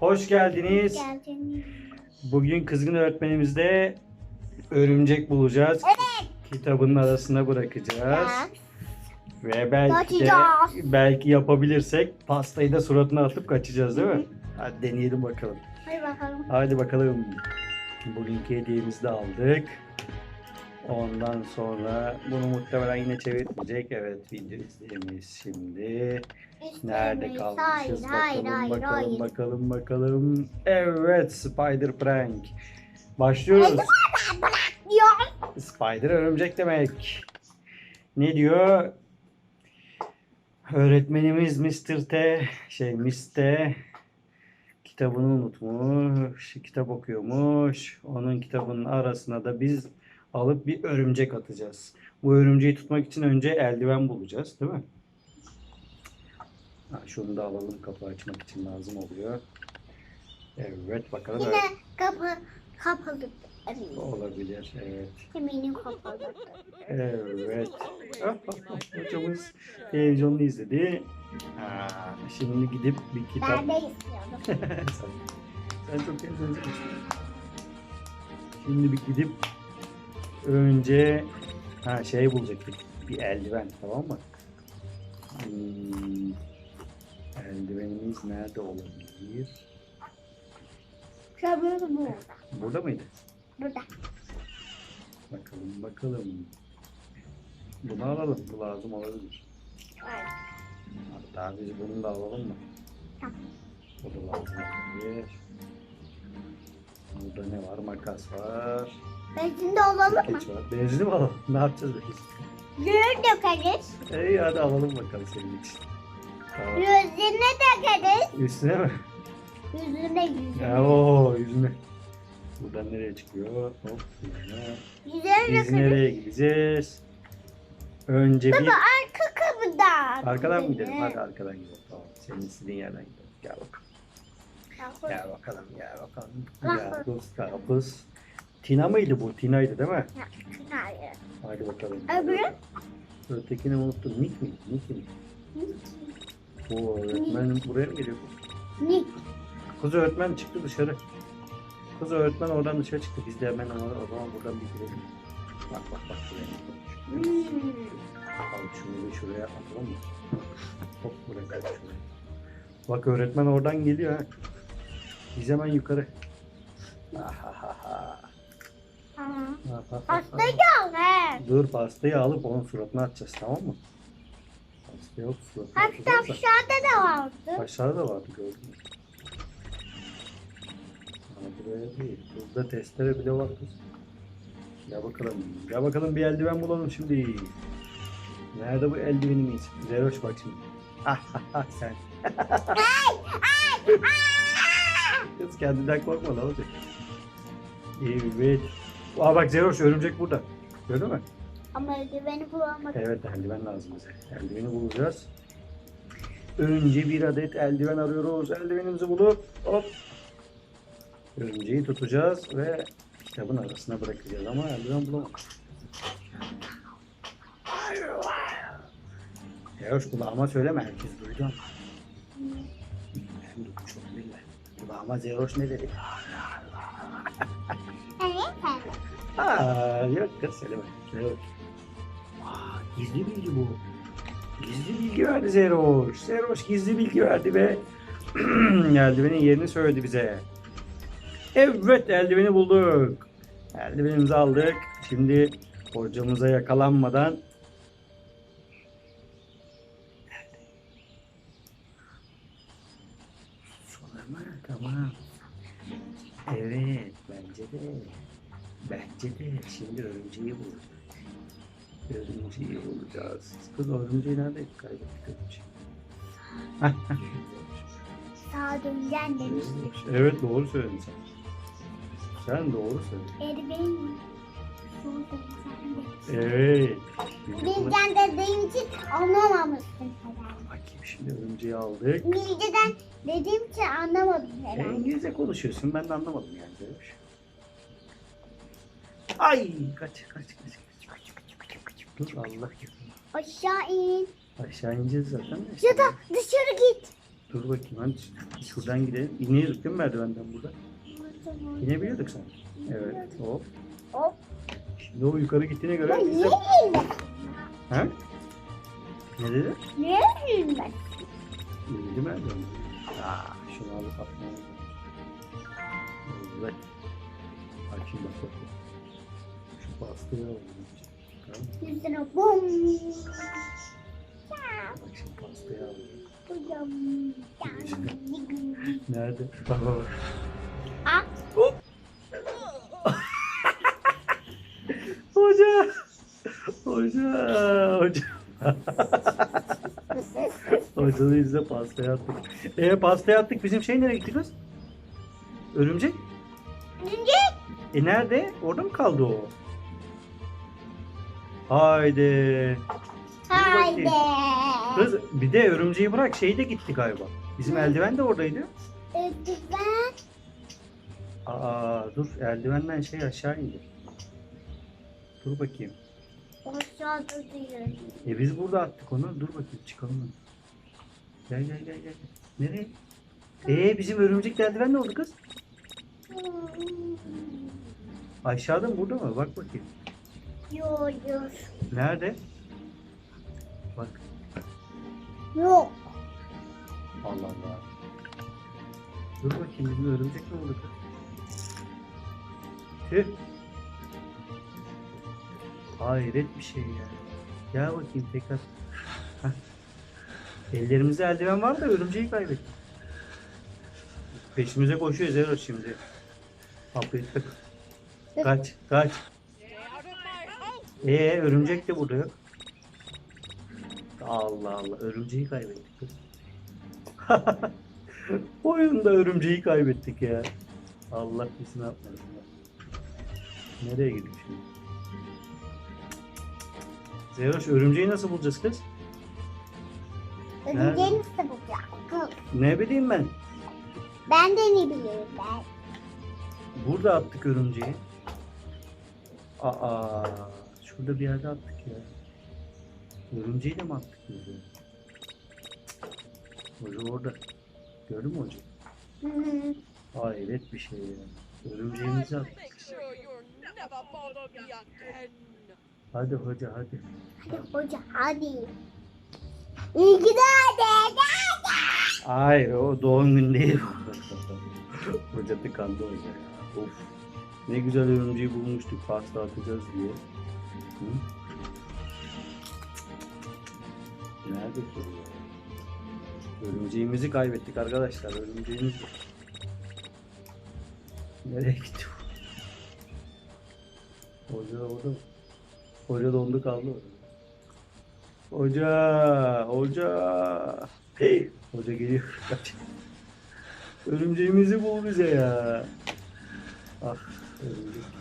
Hoş geldiniz. Geldin. Bugün kızgın öğretmenimizde örümcek bulacağız. Kitabının arasına bırakacağız. Ve belki de belki yapabilirsek pastayı da suratına atıp kaçacağız değil mi? Hadi deneyelim bakalım. Hadi bakalım. Hadi bakalım. Bugünkü hediyemizi de aldık. Ondan sonra bunu muhtemelen yine çevirmeyecek. Evet video izleyemeyiz şimdi. Nerede kalmışız? Hayır, bakalım hayır, bakalım hayır. bakalım bakalım. Evet Spider Prank. Başlıyoruz. Spider örümcek demek. Ne diyor? Öğretmenimiz Mr. T şey Miss T kitabını unutmuş. Kitap okuyormuş. Onun kitabının arasına da biz alıp bir örümcek atacağız. Bu örümceği tutmak için önce eldiven bulacağız, değil mi? Ha, şunu da alalım kapı açmak için lazım oluyor. Evet bakalım. Yine kapı kapalı. Olabilir. Evet. Eminim kapalı. Evet. Hocamız televizyonda izledi. Ha, şimdi gidip bir kitap... Ben de istiyorum. sen, sen çok televizyonda Şimdi bir gidip önce ha şey bulacaktık. Bir eldiven tamam mı? Hmm, eldivenimiz nerede olabilir? Kömür bu. Burada mıydı? Burada. Bakalım bakalım. Bunu alalım. Bu lazım olabilir. Evet. Hatta biz bunu da alalım mı? Tamam. Bu da lazım olabilir. Burada ne var? Makas var. Benzinde olalım mı? Keç var. Benzini mi alalım? Ne yapacağız biz? Gül dökeriz. İyi hadi alalım bakalım senin için. Tamam. Yüzüne dökeriz. Üstüne mi? Yüzüne yüzüne. Ya o yüzüne. Buradan nereye çıkıyor? Hop yüzüne. Yüzüne Biz dökeriz. nereye gideceğiz? Önce bir Baba arka kapıdan. arkadan mı gidelim? Hadi arkadan gidelim. Tamam. Senin istediğin yerden gidelim. Gel bakalım. Gel bakalım, gel bakalım. Ah. Karpuz, karpuz. Tina mıydı bu? Tina'ydı değil mi? Hayır. Hadi bakalım. Öbürü? Ötekini unuttum. Nick mi? Nick mi? Bu öğretmen buraya mı geliyor? Nick. Kız öğretmen çıktı dışarı. Kız öğretmen oradan dışarı çıktı. Biz de hemen ona, o zaman buradan bir girelim. Bak bak bak buraya. Hmm. Al şunu da şuraya atalım mı? Hop buraya kaç şuraya. Bak öğretmen oradan geliyor ha. Biz hemen yukarı. Ahahaha. Aha. Hasta geldi. Dur pastayı alıp onun suratına atacağız tamam mı? Yok suratına Hatta aşağıda da vardı. Aşağıda da vardı? Ha, buraya değil. Burada testere bile var kız. Gel bakalım. Gel bakalım bir eldiven bulalım şimdi. Nerede bu eldivenimiz? Zeroş bak şimdi. Ah, ah, ah, sen. Kız kendinden korkma ne olacak? Evet. Aa bak Zeroş örümcek burada. Gördün mü? Ama beni bulamadım. Evet eldiven lazım bize. Eldiveni bulacağız. Önce bir adet eldiven arıyoruz. Eldivenimizi bulup hop. Örümceği tutacağız ve kitabın arasına bırakacağız ama eldiven bulamadık. Yavuş kulağıma söyleme herkes duydu ama. Ben duymuş olabilirler. Kulağıma Zeroş ne dedi? Evet. Aa, yok kız söyleme. Zeroş. Gizli bilgi bu. Gizli bilgi verdi Zeroş. Zeroş gizli bilgi verdi ve eldivenin yerini söyledi bize. Evet eldiveni bulduk. Eldivenimizi aldık. Şimdi hocamıza yakalanmadan Sonra tamam. Evet bence de. Bence de. Şimdi örümceği bulacağız. Örümceği bulacağız. Kız örümceği nerede kaybettik örümceği? Sağa döneceğim. Evet doğru söyledin sen. Sen doğru söyledin. Demiştik. Evet. Bilgen dediğim için anlamamışsın herhalde. Bakayım şimdi örümceği aldık. Bilgeden dediğim için anlamadım E, herhalde. İngilizce konuşuyorsun. Ben de anlamadım yani. Böyle bir şey. Ay kaç kaç kaç. Dur Allah Aşağı in. Aşağı ineceğiz zaten. Ya da dışarı git. Dur bakayım hadi şuradan gidelim. İniyorduk değil mi merdivenden burada? İnebiliyorduk sanki. Evet. Hop. Hop. Şimdi o yukarı gittiğine göre Ben niye ben? Ha? Ne dedi? Niye ben? İndi merdiven. Aa, şunu alıp atmamız. Evet. Bak bak. bak. Şu bastığı alalım. Yüzüne bom. Nerede? Bak bak bak. Ah. Hop. Hoca. Hoca. Hoca. Hocanın yüzüne pastayı attık. E pastayı attık. Bizim şey nereye gitti kız? Örümcek. Önce E nerede? Orada mı kaldı o? Haydi. haydi. Kız bir de örümceği bırak şey de gitti galiba. Bizim eldiven de oradaydı. Lütfen. Aa dur eldivenden şey aşağı indi. Dur bakayım. Aşağı duruyor. E biz burada attık onu. Dur bakayım çıkalım. Gel gel gel gel. Nereye? E bizim örümcek eldiven ne oldu kız? Aşağıda mı burada mı? Bak bakayım. Yok. Nerede? Bak. Yok. Allah Allah. Dur bakayım bizim örümcek ne oldu? Tüh. Hayret bir şey ya. Gel bakayım tekrar. Ellerimizde eldiven var da örümceği kaybettik. Peşimize koşuyor Zero şimdi. Kapıyı tık. Kaç, kaç. Ee örümcek de burada yok. Allah Allah örümceği kaybettik. Oyunda örümceği kaybettik ya. Allah yapmasın ya. Nereye gidiyor şimdi? Zeroş örümceği nasıl bulacağız kız? Örümceği nasıl bulacak? Ne bileyim ben. Ben de ne biliyorum ben. Burada attık örümceği. Aa, şurada bir yerde attık ya. Örümceği de mi attık biz ya? Hoca orada. Gördün mü hoca? Hı. Hayret bir şey ya. Örümceğimizi attık. Hadi hoca hadi. Hadi hoca hadi. İyi ki doğdun. Hayır o doğum günü değil. hoca tıkandı hoca ya. Of. Ne güzel örümceği bulmuştuk pasta atacağız diye. Hı? Nerede ki? Örümceğimizi kaybettik arkadaşlar. Örümceğimiz. Nereye gitti bu? Hoca da orada mı? Hoca dondu kaldı orada. Hoca, hoca. Hey, hoca geliyor. Örümceğimizi bul bize ya. Ah, örümcek.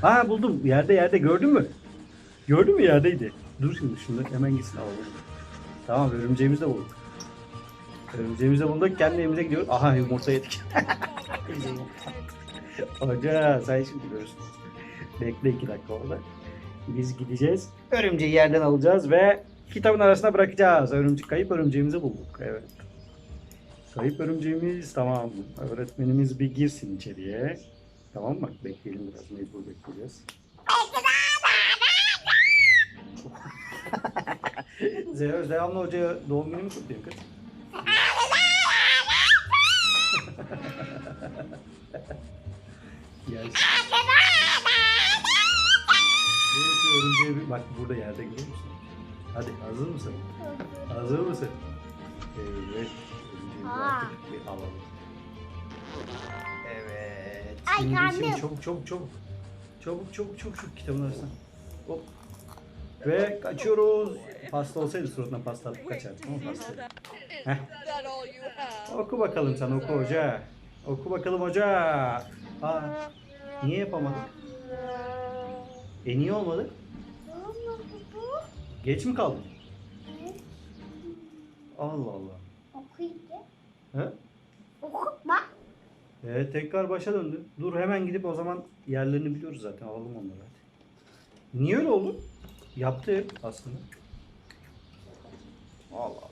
Ha buldum. Yerde yerde gördün mü? Gördün mü yerdeydi. Dur şimdi şunu hemen gitsin alalım. Tamam örümceğimizi de bulduk. Örümceğimizi de bulduk. Kendi evimize gidiyoruz. Aha yumurta yedik. Hoca sen şimdi görürsün. Bekle iki dakika orada. Biz gideceğiz. Örümceği yerden alacağız ve kitabın arasına bırakacağız. Örümcek kayıp örümceğimizi bulduk. Evet. Kayıp örümceğimiz tamam. Öğretmenimiz bir girsin içeriye. Tamam mı? Bekleyelim biraz. Mecbur bekleyeceğiz. Zehra devamlı hocaya doğum günü mü kutluyor kız? Neyse örümceği bir... Bak burada yerde görüyor musun? Hadi hazır mısın? Hazır mısın? Evet. Örümceğimizi Aa. artık bir alalım. Evet. Ay, Şimdi, karnım. şimdi çabuk çabuk çabuk. Çabuk çabuk çabuk şu kitabın arasına. Hop. Ve kaçıyoruz. Pasta olsaydı suratına pasta atıp kaçardık ama pasta. Heh. Oku bakalım sen oku hoca. Oku bakalım hoca. Aa, niye yapamadık? E niye olmadı? Geç mi kaldın? Allah Allah. Okuyunca. He? Okutma. Evet tekrar başa döndü. Dur hemen gidip o zaman yerlerini biliyoruz zaten alalım onları hadi. Niye öyle oldu? Yaptı aslında. Allah Allah.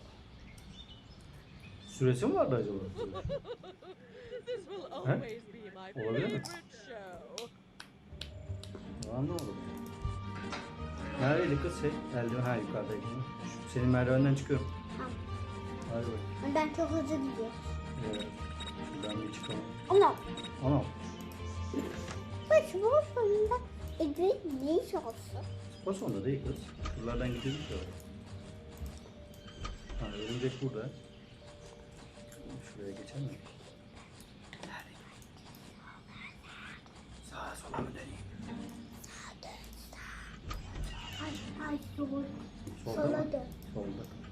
Süresi mi vardı acaba? This will Huh? always be my Olabilir mi? Ulan ne oldu? Neredeydi kız şey? Eldiven ha yukarıdaydı. Şu- Senin merdivenden çıkıyorum. Hadi bak. Ben çok hızlı gidiyorum. Evet. Şuradan bir çıkalım. Ama Ana. bu spor sonunda İdris ne iş olsun? Spor sonunda değil kız. Şuralardan gidiyorduk ya. Ha örümcek burada. Şuraya geçer mi? Sağa sola mı döneyim? Ay ay sol. Solda Sola mı? dön. Solda.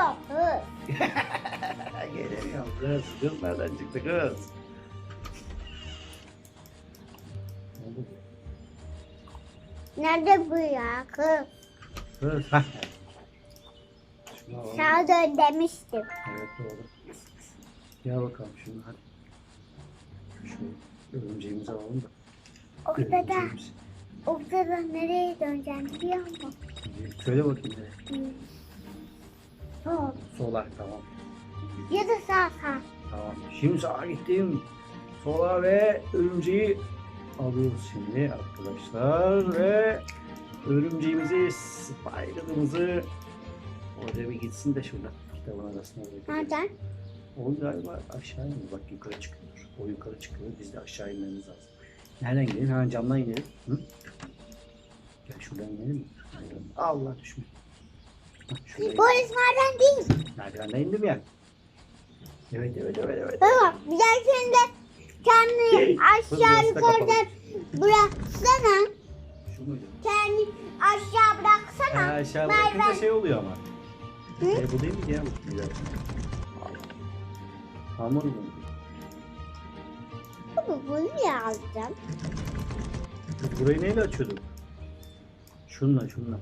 Gelemiyor. Hı. sen? Gelemiyorum kız. Kız nereden çıktı kız? Nerede bu ya kız? Kız. Sağa dön demiştim. Evet doğru. Gel bakalım şimdi hadi. Şu örümceğimizi alalım da. Ortada, Örümceğimiz. ortada nereye döneceğim biliyor musun? Söyle bakayım. de. Sol. Sola tamam. Ya da sağ sağ. Tamam. Şimdi sağa gittim. Sola ve örümceği alıyoruz şimdi arkadaşlar ve örümceğimizi spider'ımızı orada bir gitsin de şurada kitabın arasına bırakacağız. Nereden? O galiba aşağı iniyor. Bak yukarı çıkıyor. O yukarı çıkıyor. Biz de aşağı inmemiz lazım. Nereden gidelim? Hemen camdan inelim. Hı? Gel şuradan inelim mi? Allah düşme. Şuraya Polis nereden değil? Merdivenden indim ya. Evet evet evet evet. Baba bir dahakinde kendini aşağı yukarıdan bıraksana. Şu muydu? Kendini aşağı Ha, bıraksana. aşağı bırakınca şey oluyor ama. Hı? E, bu değil mi ya? Bu güzel. Hamur mu? Baba bunu niye alacağım? Biz burayı neyle açıyorduk? Şunla şunla.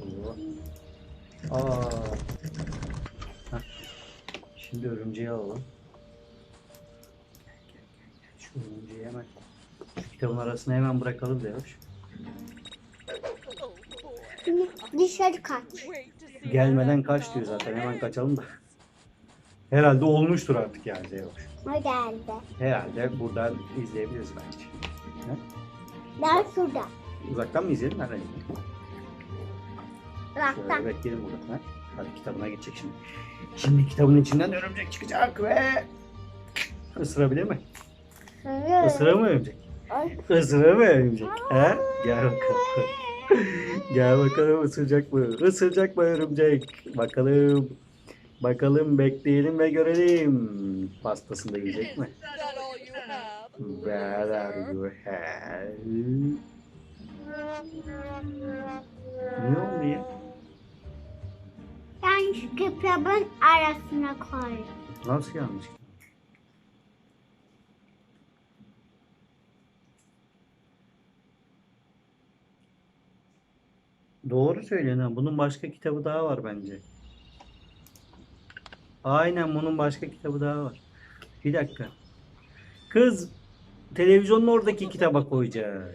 Oo. Aa. Şimdi örümceği alalım. Şu örümceği hemen şu kitabın arasına hemen bırakalım. Şimdi dışarı kaç. Gelmeden kaç diyor zaten hemen kaçalım da. Herhalde olmuştur artık yani. O geldi. Herhalde buradan izleyebiliriz bence. Ha? Ben şurada. Uzaktan mı izleyelim? Nereden izleyelim? Şöyle Bıraktım. bekleyelim burada. Ha? Hadi kitabına geçecek şimdi. Şimdi kitabın içinden örümcek çıkacak ve ısırabilir mi? Isırır mı örümcek? Ay, Isırır mı örümcek? He? Gel bakalım. Gel bakalım ısıracak mı? Isıracak mı örümcek? Bakalım. Bakalım bekleyelim ve görelim. Pastasını da yiyecek mi? Where are you have? Ne oldu ya? Şu kitabın arasına koy. Nasıl yanlış? Doğru söylüyorsun ha. Bunun başka kitabı daha var bence. Aynen bunun başka kitabı daha var. Bir dakika. Kız televizyonun oradaki kitaba koyacağız.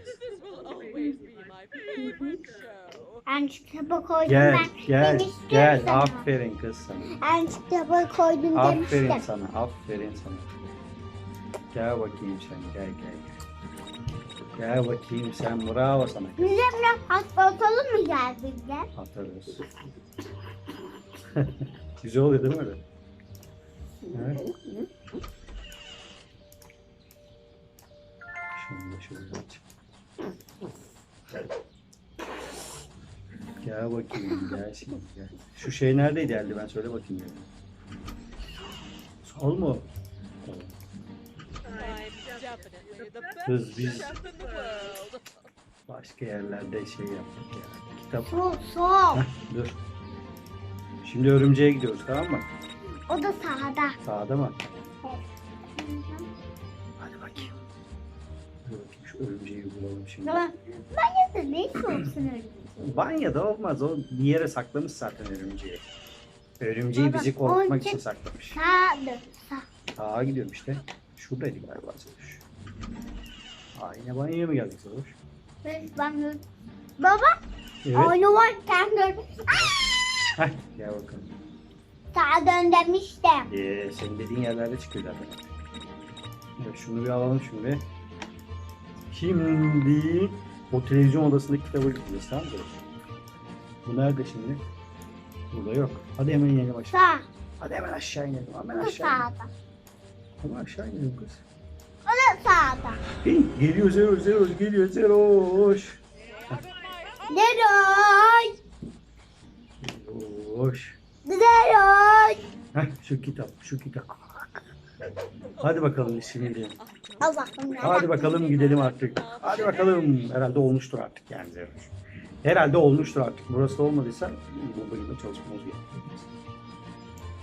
Ben kitaba koydum Gel ben. gel demiştim gel. sana. Aferin kız sana. Ben kitaba koydum Aferin demiştim. sana. Aferin sana. Gel bakayım sen. Gel gel gel. Bakayım sen. Bravo sana. Bize biraz patlatalım mı gel bizler? Atarız. Güzel oluyor değil mi öyle? Evet. Şunu da şöyle aç. Gel bakayım gel şimdi gel. Şu şey neredeydi eldiven söyle bakayım ya. Sol mu? Tamam. Kız biz başka yerlerde şey yaptık ya. Kitap. Sol sol. Heh, dur. Şimdi örümceğe gidiyoruz tamam mı? O da sağda. Sağda mı? Hadi bakayım. Dur bakayım şu örümceği bulalım şimdi. Tamam. Ben ya da ne iş olsun öyle? Banyoda olmaz. O bir yere saklamış zaten örümceği. Örümceği Baba, bizi korkutmak için saklamış. Sağ dön. Sağ. Sağa gidiyorum işte. Şuradaydı galiba. Aa yine banyoya mı geldik Zeroş? Ben Baba Evet. oyunu varken dön. Heh, gel bakalım. Sağa dön demiştim. Ee, senin dediğin yerlerde çıkıyor zaten. Evet, şunu bir alalım şimdi. Şimdi o televizyon odasındaki kitabı gideceğiz tamam mı? Bu nerede şimdi? Burada yok. Hadi hemen inelim aşağı. Sağ. Hadi hemen aşağı inelim. Hemen Bu aşağı inelim. sağda. Hemen aşağı inelim kız. O da sağda. Hey, geliyor Zeroş, Zeroş geliyor Zeroş. Leroy. Zeroş. Leroy. Heh, şu kitap, şu kitap. Hadi bakalım şimdi. Al bakalım. Hadi bakalım gidelim artık. Hadi bakalım. Herhalde olmuştur artık yani. Herhalde olmuştur artık. Burası da olmadıysa bu bölümde çalışmamız gerekiyor.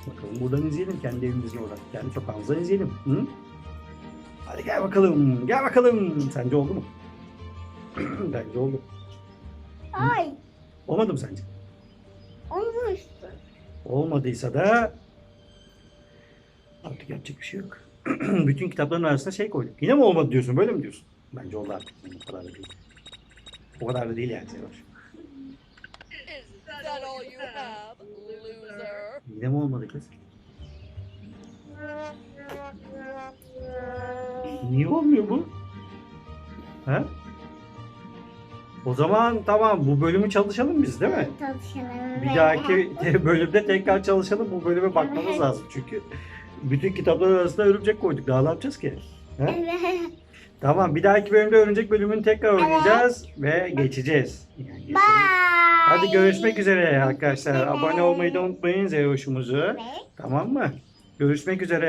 Bakalım buradan izleyelim kendi evimizin oradan. Kendi sokağımızdan izleyelim. Hı? Hadi gel bakalım. Gel bakalım. Sence oldu mu? Bence oldu. Ay. Olmadı mı sence? Olmuştu. Olmadıysa da artık yapacak bir şey yok. Bütün kitapların arasına şey koyduk. Yine mi olmadı diyorsun? Böyle mi diyorsun? Bence oldu artık. O kadar da değil. O kadar da değil yani loser? Yine mi olmadı kız? Niye olmuyor bu? Ha? O zaman tamam bu bölümü çalışalım biz değil mi? Çalışalım. Bir dahaki bölümde tekrar çalışalım. Bu bölüme bakmamız lazım çünkü. Bütün kitaplar arasında örümcek koyduk. Daha ne yapacağız ki? Ha? Evet. Tamam bir dahaki bölümde örümcek bölümünü tekrar oynayacağız ve geçeceğiz. Yani geçelim. Hadi görüşmek üzere arkadaşlar. Abone olmayı da unutmayın Zeroş'umuzu. Evet. Tamam mı? Görüşmek üzere.